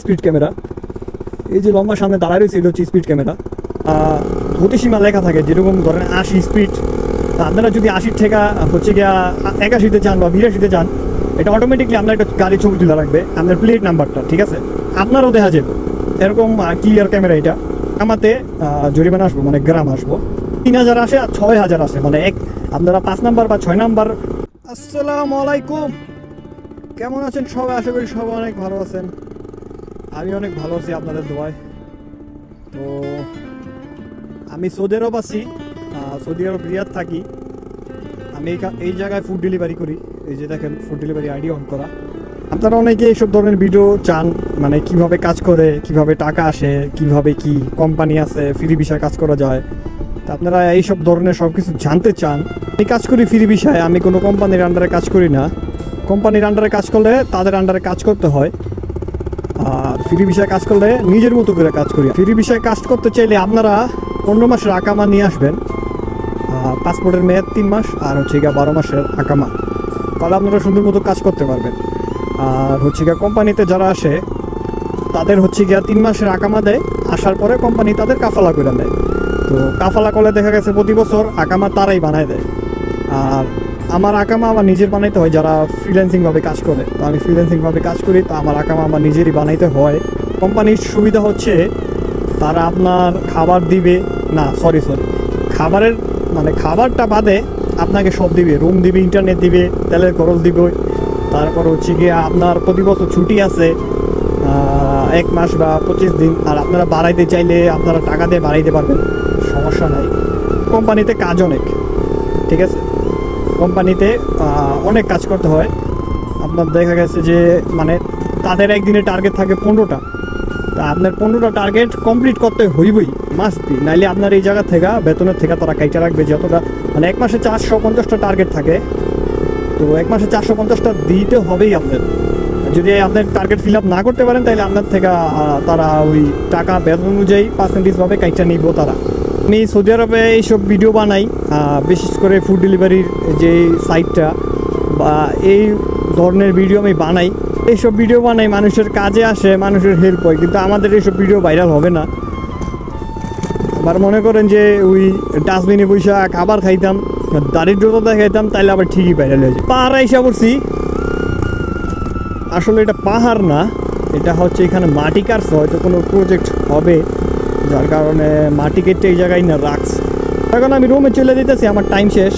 Speed camera. এই যে লম্বা সামনে দাঁড়ায় রয়েছে, এটা হচ্ছে স্পিড ক্যামেরা। গতিসীমা লেখা থাকে, যেরকম ধরেন আশি স্পিড। আপনারা যদি আশির থেকে, হচ্ছে গিয়া একাশিতে যান বা বিরাশিতে যান, এটা অটোমেটিকলি আপনার একটা গাড়ির ছবি তুলে রাখবে, আপনার প্লেট নাম্বারটা ঠিক আছে? আপনারও দেখা যাবে। এরকম ক্লিয়ার ক্যামেরা এটা। আমাতে জরিমানা আসব মানে গ্রাম আসব। তিন হাজার আসে আর ছয় হাজার আসে মানে এক, আপনারা পাঁচ নাম্বার বা ছয় নাম্বার। আসসালামু আলাইকুম। কেমন আছেন সবাই? আশা করি সবাই অনেক ভালো আছেন। আমি অনেক ভালো আছি আপনাদের দোয়ায়। তো আমি সৌদি আরব আছি সৌদি আরব, রিয়াদ থাকি। আমি এই- জায়গায় ফুড ডেলিভারি করি। এই যে দেখেন ফুড ডেলিভারি আইডি অন করা। আপনারা অনেকে এইসব ধরনের ভিডিও চান মানে কীভাবে কাজ করে, কীভাবে টাকা আসে, কীভাবে কি কোম্পানি আছে ফ্রি বিষয়ে কাজ করা যায়। তা আপনারা এইসব ধরনের সব কিছু জানতে চান। আমি কাজ করি ফ্রি বিষয়ে, আমি কোনো কোম্পানির আন্ডারে কাজ করি না। কোম্পানির আন্ডারে কাজ করলে তাদের আন্ডারে কাজ করতে হয়। ফ্রি বিষয়ে কাজ করলে নিজের মতো করে কাজ করি। ফ্রি বিষয়ে কাজ করতে চাইলে আপনারা পনেরো মাসের আকামা নিয়ে আসবেন। পাসপোর্টের মেয়াদ তিন মাস আর হচ্ছে গিয়ে বারো মাসের আকামা। তাহলে আপনারা সুন্দর মতো কাজ করতে পারবেন। আর হচ্ছে গিয়ে কোম্পানিতে যারা আসে, তাদের হচ্ছে গিয়া তিন মাসের আকামা দেয়। আসার পরে কোম্পানি তাদের কাফালা করে দেয়। তো কাফালা করলে দেখা গেছে প্রতি বছর আকামা তারাই বানায় দেয়। আর আমার আকামা আমার নিজের বানাইতে হয়, যারা ফ্রিল্যান্সিংভাবে কাজ করে। তো আমি ফ্রিল্যান্সিংভাবে কাজ করি, তো আমার আকামা আমার নিজেরই বানাইতে হয়। কোম্পানির সুবিধা হচ্ছে, তারা আপনার খাবার দিবে, না সরি সরি খাবারের মানে খাবারটা বাদে আপনাকে সব দিবে। রুম দিবে ইন্টারনেট দিবে, তেলের খরচ দিবে। তারপর হচ্ছে গিয়ে আপনার প্রতি বছর ছুটি আছে এক মাস বা পঁচিশ দিন, আর আপনারা বাড়াইতে চাইলে আপনারা টাকা দিয়ে বাড়াইতে পারবেন। সমস্যা নাই। কোম্পানিতে কাজ অনেক, ঠিক আছে? কোম্পানিতে অনেক কাজ করতে হয়। আপনার দেখা গেছে যে মানে তাদের একদিনে টার্গেট থাকে পনেরোটা। তা আপনার পনেরোটা টার্গেট কমপ্লিট করতে হইবই মাস বি নাইলে আপনার এই জায়গা থেকে, বেতনের থেকে তারা কাইটা রাখবে যতটা মানে এক মাসে চারশো পঞ্চাশটা টার্গেট থাকে। তো এক মাসে চারশো পঞ্চাশটা দিতে হবেই আপনার যদি আপনার টার্গেট ফিল আপ না করতে পারেন তাহলে আপনার থেকে তারা ওই টাকা, বেতন অনুযায়ী পার্সেন্টেজভাবে কাইটা নিব তারা। আমি সৌদি আরবে এইসব ভিডিও বানাই বিশেষ করে ফুড ডেলিভারির যে সাইটটা বা এই ধরনের ভিডিও আমি বানাই। এইসব ভিডিও বানাই, মানুষের কাজে আসে, মানুষের হেল্প হয়, কিন্তু আমাদের এইসব ভিডিও ভাইরাল হবে না। আবার মনে করেন যে ওই ডাস্টবিনে বৈশা খাবার খাইতাম দারিদ্রতা দেখাইতাম তাহলে আবার ঠিকই ভাইরাল হয়েছে পাহাড় এসে পড়ছি। আসলে এটা পাহাড় না, এটা হচ্ছে এখানে মাটি কাটছে, হয়তো কোনো প্রজেক্ট হবে। যার কারণে মাটি কেটে এই জায়গায় না রাখছে। এখন আমি রুমে চলে দিতেছি আমার টাইম শেষ।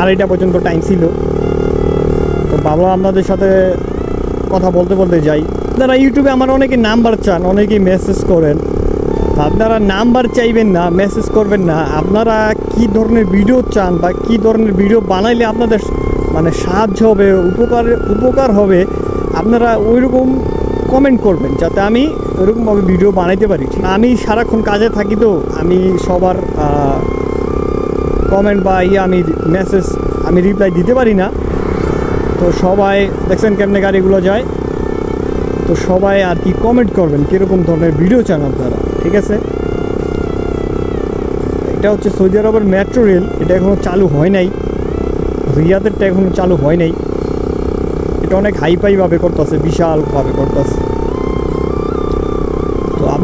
আড়াইটা পর্যন্ত টাইম ছিল। তো বাবা আপনাদের সাথে কথা বলতে বলতে যাই। আপনারা ইউটিউবে আমার অনেকে নাম্বার চান, অনেকেই মেসেজ করেন। আপনারা নাম্বার চাইবেন না মেসেজ করবেন না। আপনারা কি ধরনের ভিডিও চান বা কি ধরনের ভিডিও বানাইলে আপনাদের মানে সাহায্য হবে, উপকার উপকার হবে, আপনারা ওইরকম কমেন্ট করবেন, যাতে আমি ওইরকমভাবে ভিডিও বানাইতে পারি। আমি সারাক্ষণ কাজে থাকি তো, আমি সবার কমেন্ট বা ইয়ে আমি মেসেজ আমি রিপ্লাই দিতে পারি না। তো সবাই দেখছেন কেমনে গাড়িগুলো যায়? তো সবাই আর কি কমেন্ট করবেন, কীরকম ধরনের ভিডিও চান আপনারা, ঠিক আছে? এটা হচ্ছে সৌদি আরবের মেট্রো রেল এটা এখনও চালু হয় নাই। রিয়াদেরটা এখনও চালু হয় নাই। এটা অনেক হাইফাইভাবে করতেছে, বিশালভাবে করতেছে।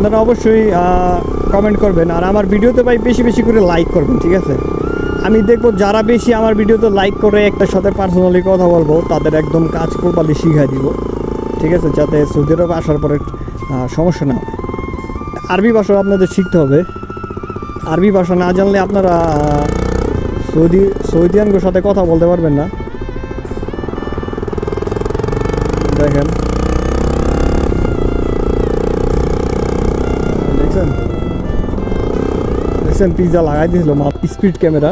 আপনারা অবশ্যই কমেন্ট করবেন। আর আমার ভিডিওতে ভাই বেশি বেশি করে লাইক করবেন, ঠিক আছে? আমি দেখব যারা বেশি আমার ভিডিওতে লাইক করে একটার সাথে পার্সোনালি কথা বলব, তাদের একদম কাজ প্রপারলি শিখাই দিব, ঠিক আছে? যাতে সৌদি আরব আসার পরে সমস্যা না আরবি ভাষা আপনাদের শিখতে হবে। আরবি ভাষা না জানলে আপনারা সৌদি সৌদিয়ানদের সাথে কথা বলতে পারবেন না। দেখেন। দেখছেন পিৎজা লাগাই দিয়েছিল স্পিড ক্যামেরা।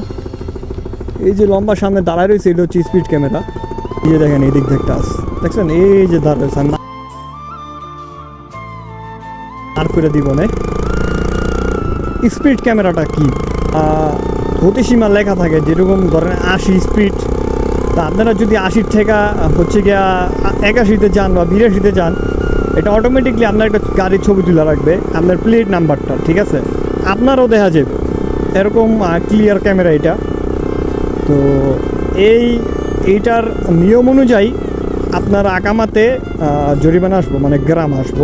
এই যে লম্বা সামনে দাঁড়ায় রয়েছে, এটা হচ্ছে স্পিড ক্যামেরা। এই যে দেখেন, এই দিক থেকে আস দেখছেন? এই যে রয়েছে, আর করে দিব না। স্পিড ক্যামেরাটা কি? গতিসীমা লেখা থাকে, যেরকম ধরেন আশি স্পিড। তা আপনারা যদি আশির থেকে হচ্ছে গিয়া একাশিতে যান বা বিরাশিতে যান, এটা অটোমেটিকলি আপনার একটা গাড়ির ছবি তুলে রাখবে, আপনার প্লেট নাম্বারটা ঠিক আছে? আপনারও দেখা যাবে। এরকম ক্লিয়ার ক্যামেরা এটা। তো এই, এইটার নিয়ম অনুযায়ী আপনার আকামাতে জরিমানা আসব মানে গ্রাম আসব।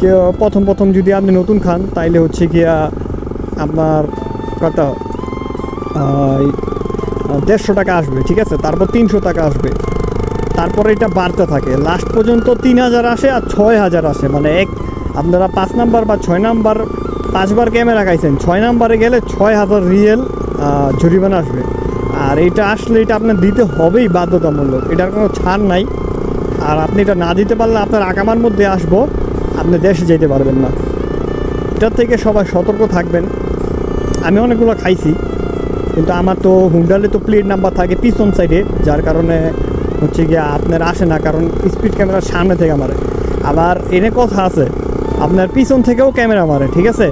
কেউ প্রথম প্রথম যদি আপনি নতুন খান, তাইলে হচ্ছে গিয়া আপনার কত দেড়শো টাকা আসবে, ঠিক আছে? তারপর তিনশো টাকা আসবে। তারপরে এটা বাড়তে থাকে। লাস্ট পর্যন্ত তিন হাজার আসে আর ছয় হাজার আসে। মানে এক, আপনারা পাঁচ নাম্বার বা ছয় নাম্বার পাঁচবার ক্যামেরা খাইছেন, ছয় নাম্বারে গেলে ছয় হাজার রিয়েল জরিমানা আসবে। আর এটা আসলে এটা আপনার দিতে হবেই বাধ্যতামূলক, এটার কোনো ছাড় নাই। আর আপনি এটা না দিতে পারলে আপনার আগামার মধ্যে আসব, আপনি দেশে যেতে পারবেন না। এটার থেকে সবাই সতর্ক থাকবেন। আমি অনেকগুলো খাইছি, কিন্তু আমার তো হুন্ডালে তো প্লেট নাম্বার থাকে পিছন সাইডে, যার কারণে হচ্ছে গিয়ে আপনার আসে না, কারণ স্পিড ক্যামেরার সামনে থেকে আমার। আবার এনে কথা আছে আপনার পিছন থেকেও ক্যামেরা মারে, ঠিক আছে?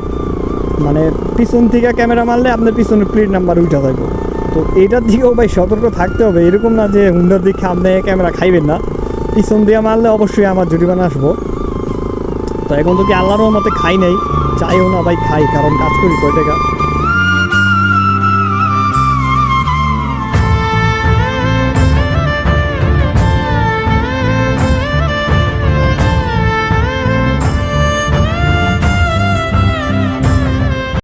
মানে পিছন থেকে ক্যামেরা মারলে আপনার পিছনে প্লেট নাম্বার উঠা থাকবে তো এটার দিকেও ভাই সতর্ক থাকতে হবে। এরকম না যে হুন্ডার দিকে আপনি ক্যামেরা খাইবেন না। পিছন দিয়ে মারলে অবশ্যই আমার জরিমানা আসব। তো এখন তো কি আল্লাহরও মতে খাই নাই, চাইও না ভাই খাই, কারণ কাজ করি কয় টাকা।